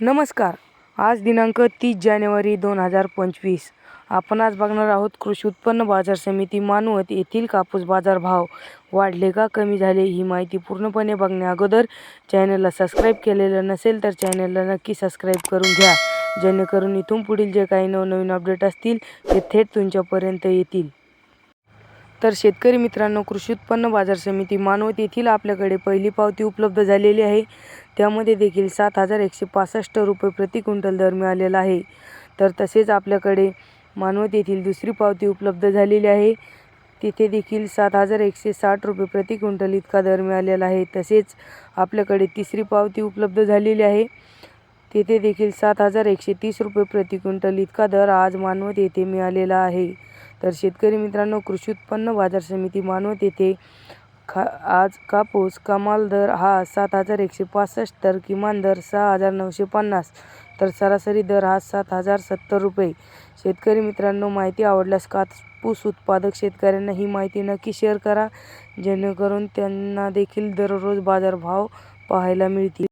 नमस्कार. आज दिनांक तीस जानेवारी दोन हजार पंचवीस. आपण आज बघणार आहोत कृषी उत्पन्न बाजार समिती मानवत येथील कापूस बाजार भाव वाढले का कमी झाले ही माहिती पूर्णपणे बघण्या अगोदर चॅनलला सबस्क्राईब केलेलं नसेल तर चॅनलला नक्की सबस्क्राईब करून घ्या. जेणेकरून इथून पुढील जे काही नवनवीन अपडेट असतील ते थेट तुमच्यापर्यंत येतील. तर शेतकरी मित्रांनो कृषी उत्पन्न बाजार समिती मानवत येथील आपल्याकडे पहिली पावती उपलब्ध झालेली आहे. त्यामध्ये देखील सात हजार एकशे पासष्ट रुपये प्रति क्विंटल दर मिळालेला आहे. तर तसेच आपल्याकडे मानवत येथील दुसरी पावती उपलब्ध झालेली आहे. तिथे देखील सात हजार एकशे साठ रुपये प्रति क्विंटल इतका दर मिळालेला आहे. तसेच आपल्याकडे तिसरी पावती उपलब्ध झालेली आहे. तेथे देखील सात हजार एकशे तीस रुपये प्रति क्विंटल इतका दर आज मानवत येथे मिळालेला आहे. तर शेतकरी मित्रांनो कृषी उत्पन्न बाजार समिती मानवत येथे खा आज कापूस कमाल दर हा सात हजार एकशे पासष्ट तर किमान दर सहा हजार नऊशे पन्नास. तर सरासरी दर हा सात हजार सत्तर रुपये. शेतकरी मित्रांनो माहिती आवडल्यास कापूस उत्पादक शेतकऱ्यांना ही माहिती नक्की शेअर करा. जेणेकरून त्यांना देखील दररोज बाजारभाव पाहायला मिळतील.